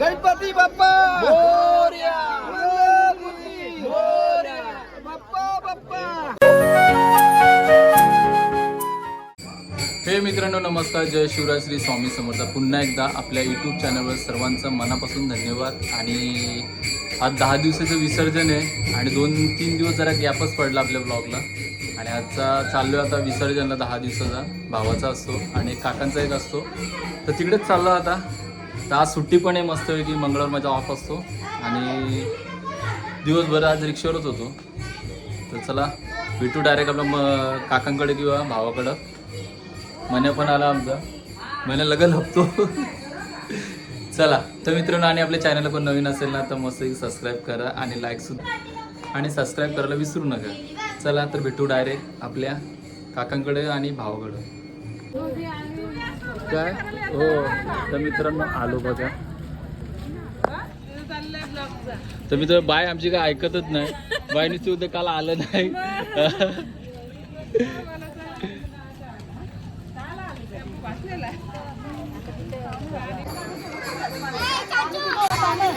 गणपती बाप्पा! मोरया! बाप्पा बाप्पा! हे मित्रांनो नमस्कार. जय शिवराय श्री स्वामी समर्थ. पुन्हा एकदा आपल्या यूट्यूब चॅनलवर सर्वांचं मनापासून धन्यवाद. आणि आज दहा दिवसाचं विसर्जन आहे आणि दोन तीन दिवस जरा गॅपच पडला आपल्या ब्लॉगला आणि आजचा चाललो आता विसर्जनला दहा दिवसाचा. भावाचा असतो आणि काकांचा एक असतो. तर तिकडेच चाललो आता. तर आज सुट्टी पण आहे मस्तपैकी मंगळवार माझा ऑफ असतो. आणि दिवसभर आज रिक्षावरच होतो. तर चला भेटू डायरेक्ट आपलं म काकांकडे किंवा भावाकडं. मने पण आला आमचा. मने लगन हप्तो चला तर मित्रांनो आणि आपल्या चॅनलला पण नवीन असेल ना तर मस्त सबस्क्राईब करा आणि लाईक सुद्धा. आणि सबस्क्राईब करायला विसरू नका. चला तर भेटू डायरेक्ट आपल्या काकांकडे आणि भावाकडे. काय? हो तर मित्रांनो आलो बघा. तर मित्र बाय आमची काय ऐकतच नाही. बायनी सुद्धा काल आलं नाही शिकवंताचं पाणी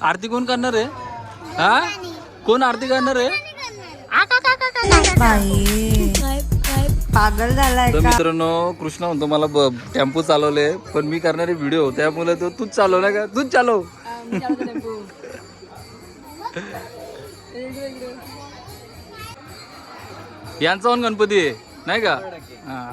आरती कोण करणार आहे? हा? कोण आरती करणार आहे? बाई पागल झालाय तर मित्रांनो कृष्णा म्हणतो मला ब- टेम्पो चालवले पण मी करणारे व्हिडिओ. त्यामुळे तो तूच चालवला का? तूच चालव. यांचा पण गणपती आहे नाही का? हा.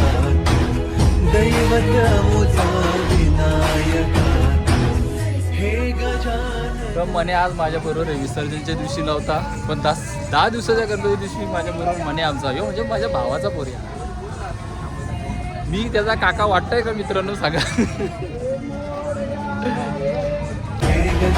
तर मने आज माझ्या बरोबर आहे विसर्जनच्या दिवशी नव्हता पण दस दहा दिवसाच्या गणपती दिवशी माझ्या बरोबर मने आमचा यो म्हणजे माझ्या भावाचा पोरी आहे. मी त्याचा काका वाटतोय का मित्रांनो सांगा. हे हे हे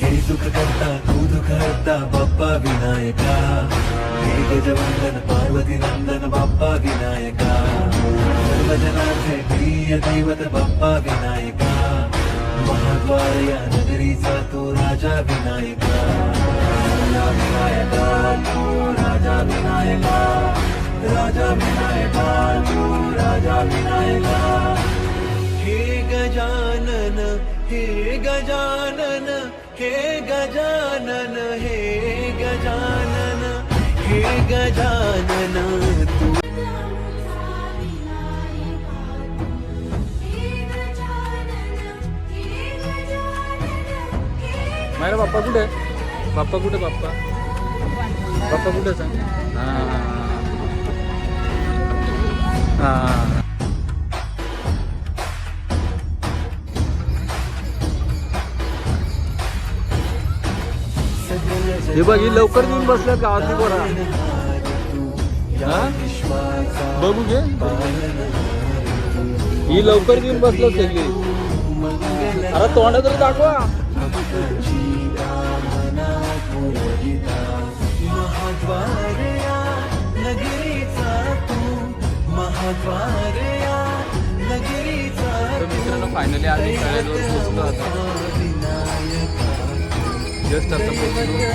हे सुख करता तू दुःख हरता बाप्पा विनायका. हे गजवंदन पार्वती नंदन बाप्पा विनायका सर्वजनाचे प्रिय दैवत बाप्पा विनायका महाद्वार या नगरीचा तो राजा विनायका राजा विनायका तू राजा विनायका राजा विनायका तू राजा विनायका हे गजानन हे गजानन हे गजानन हे हे गजानन तू माझ्या बाप्पा कुठे? बाप्पा कुठे बाप्पा? बाप्पा कुठे सांग हा. हा. हे बघ ही लवकर येऊन बसल्यात गावातली पोरा हा? बघू घे. ही लवकर येऊन बसल्यात सगळी. अरे तोंड तरी दाखवा. मित्रांनो फायनली आम्ही शाळेजवळ पोहोचलो आता. जस्ट आता पोहोचलो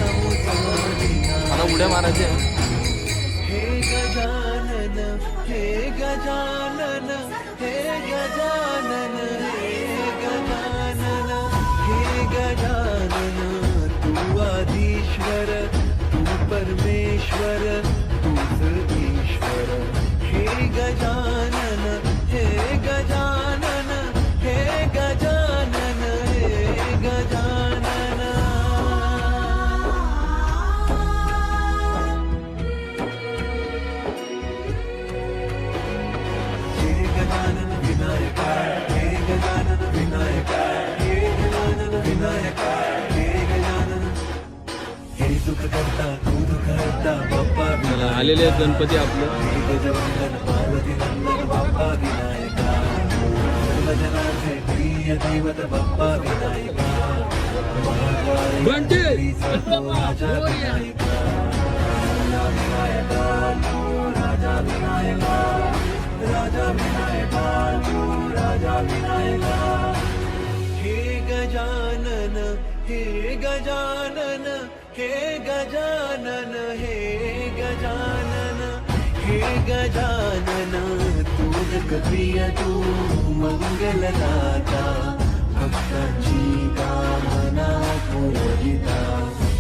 मला उड्या मारायच्या हे गजानन हे गजानन हे गजानन हे गजानन हे गजानन तू आधीश्वर तू परमेश्वर तूच ईश्वर. हे गजानन विनायका आहेत राजा विनायका हे गजानन हे गजानन हे गजानन हे गजानन तू जगप्रिय तू मंगलदाता भक्तांची कामना पुरविता.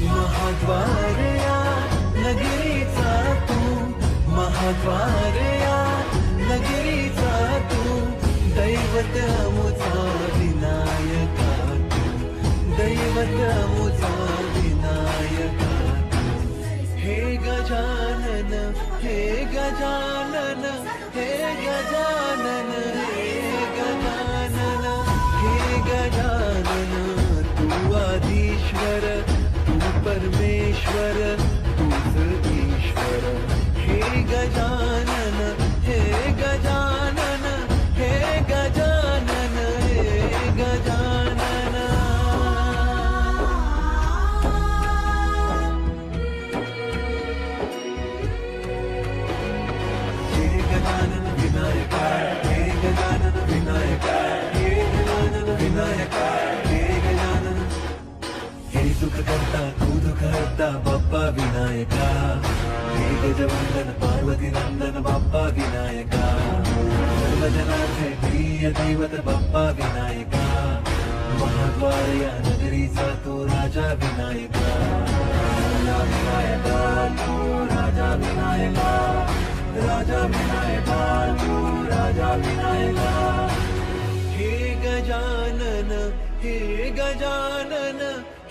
महाद्वारया नगरीचा तू महाद्वारया गजानन हे गजानन हे गजानन हे गजानन तू आधीश्वर तू परमेश्वर तूच ईश्वर हे गजानन. हरता बाप्पा विनायका हे गजवंदन पार्वती नंदन बाप्पा विनायका सर्वजनांचे प्रिय दैवत बाप्पा विनायका महाद्वार या नगरीचा तो राजा विनायका राजा विनायका तू राजा विनायका राजा विनायका तू राजा विनायका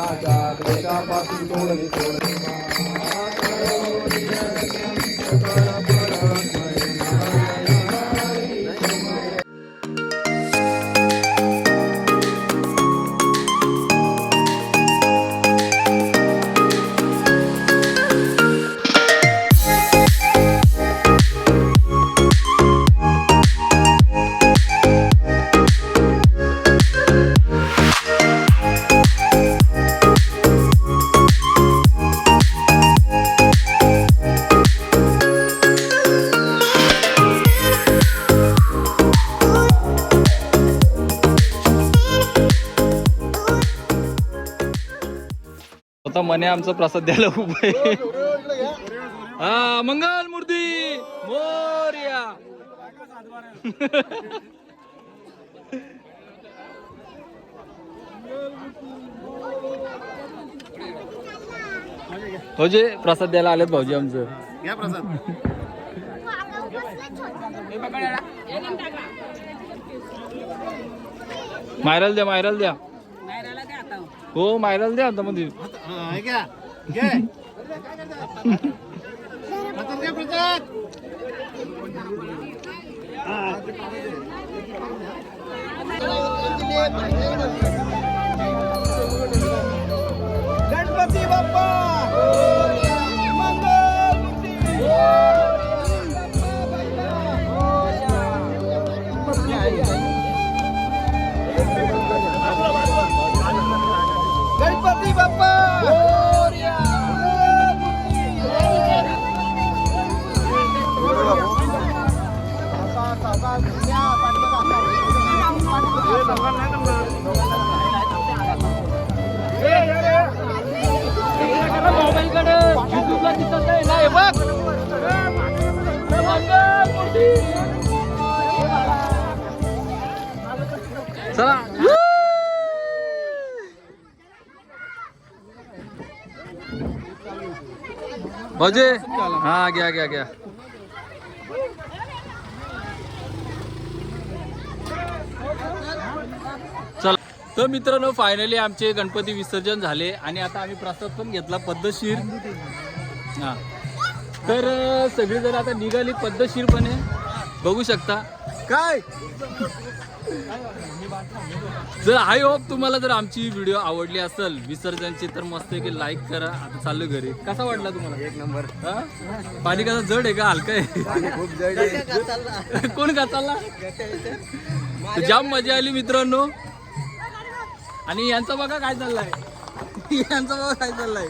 गजानन हे गजानन हे मने आमचा प्रसाद द्यायला उभं आहे. हा मंगल मूर्ती. मोर्या. हो जे प्रसाद द्यायला आलेत भाऊजी आमचं. मायराला द्या मायराला द्या. हो मायराला द्या आता मध्ये गणपती चला. भाऊजी हा घ्या घ्या घ्या. चला. तर मित्रांनो फायनली आमचे गणपती विसर्जन झाले आणि आता आम्ही प्रसाद पण घेतला पद्धतशीर. हा. तर सगळीजण आता निघाली पद्धतशीरपणे. बघू शकता. काय? जर आय होप तुम्हाला जर आमची व्हिडिओ आवडली असेल विसर्जनची तर मस्त की लाईक करा. आता चाललो घरी. कसा वाटला तुम्हाला? एक नंबर. पाणी कसं जड आहे का? हलका आहे? खूप जड आहे. कोण का चालला? जाम मजा आली मित्रांनो. आणि यांचा बघा काय चाललाय. यांचा बघा काय चाललाय.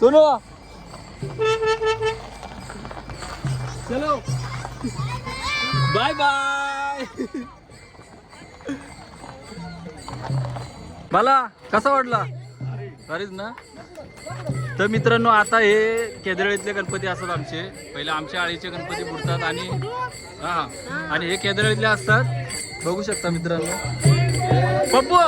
सोनो. चलो। बाय बाय मला कसा वाटला? अरेच ना? तर मित्रांनो आता हे केदळीतले गणपती असतात आमचे. पहिले आमच्या आळीचे गणपती बुडतात आणि हा आणि हे केदळीतले असतात. बघू शकता मित्रांनो. पप्पू!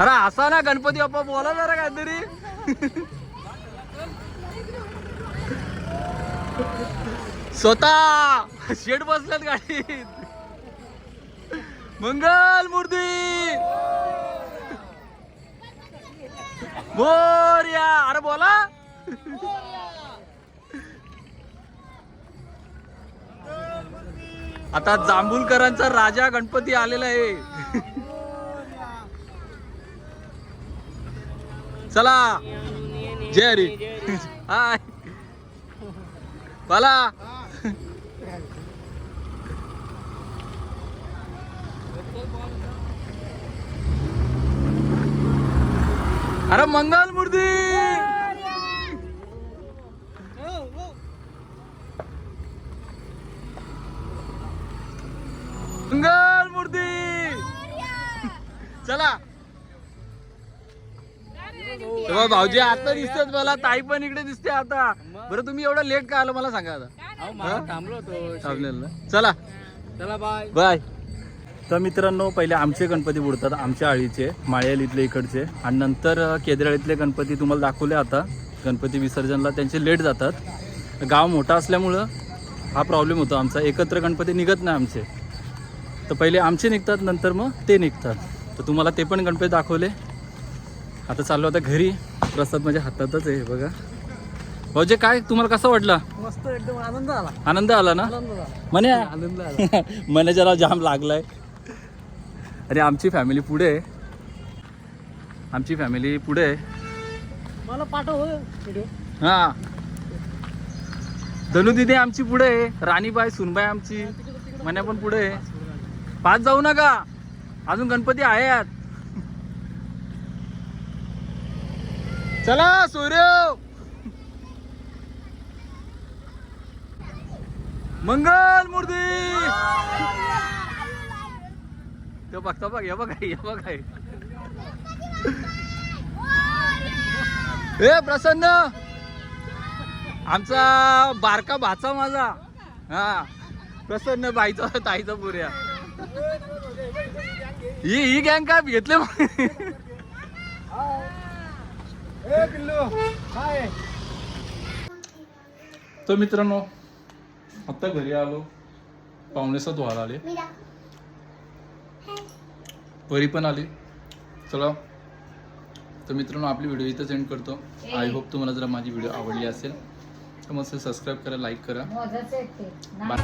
अरे असा ना गणपती बाप्पा बोला जरा काहीतरी. स्वतः शेड बसल्यात गाडीत. मंगल मूर्ती. बोरिया अरे बोला. आता जांभूलकरांचा राजा गणपती आलेला आहे. चला. जय हरी. हाय. बाला. अरे मंगल मूर्ती. मंगल मूर्ती. चला. तेव्हा भाऊजी आता दिसतात मला ताई पण इकडे दिसते आता. बरं तुम्ही एवढं लेट का आलं मला सांगा आता. थांबलो? चला. चला बाय. बाय. तर मित्रांनो पहिले आमचे गणपती बुडतात आमच्या आळीचे माळ्याल इथले इकडचे. आणि नंतर केदराळीतले गणपती तुम्हाला दाखवले आता. गणपती विसर्जनला त्यांचे लेट जातात. गाव मोठा असल्यामुळं हा प्रॉब्लेम होतो आमचा. एकत्र गणपती निघत नाही आमचे. तर पहिले आमचे निघतात नंतर मग ते निघतात. तर तुम्हाला ते पण गणपती दाखवले. आता चाललो आता घरी. प्रसाद माझ्या हातातच आहे बघा. भाऊजे काय? तुम्हाला कसं वाटलं? मस्त एकदम आनंद आला. आनंद आला ना? म्हणे आनंद आला. मॅनेजरला जाम लागलाय. अरे आमची फॅमिली पुढे आहे. आमची फॅमिली पुढे आहे. मला पाठव व्हिडिओ हा. धनु दिदी आमची पुढे आहे. राणीबाई सुनबाई आमची. मन्या पण पुढे आहे. पाच जाऊ नका. अजून गणपती आहेत चला सूर्य! मंगल मूर्ती! ते बघता बघ ये बघ ये बघ. हे. प्रसन्न! आमचा बारका भाचा माझा. हा. प्रसन्न बाईचा ताईचा पुऱ्या. ही ही गँग काय घेतले मग तर मित्रांनो आत्ता घरी आलो. पावणे सात व्हायला आले परी पण आली. चला. तर मित्रांनो आपली व्हिडिओ इथंच एंड करतो. आय होप तुम्हाला जर माझी व्हिडिओ आवडली असेल. तर मग सबस्क्राईब करा लाईक करा. बाय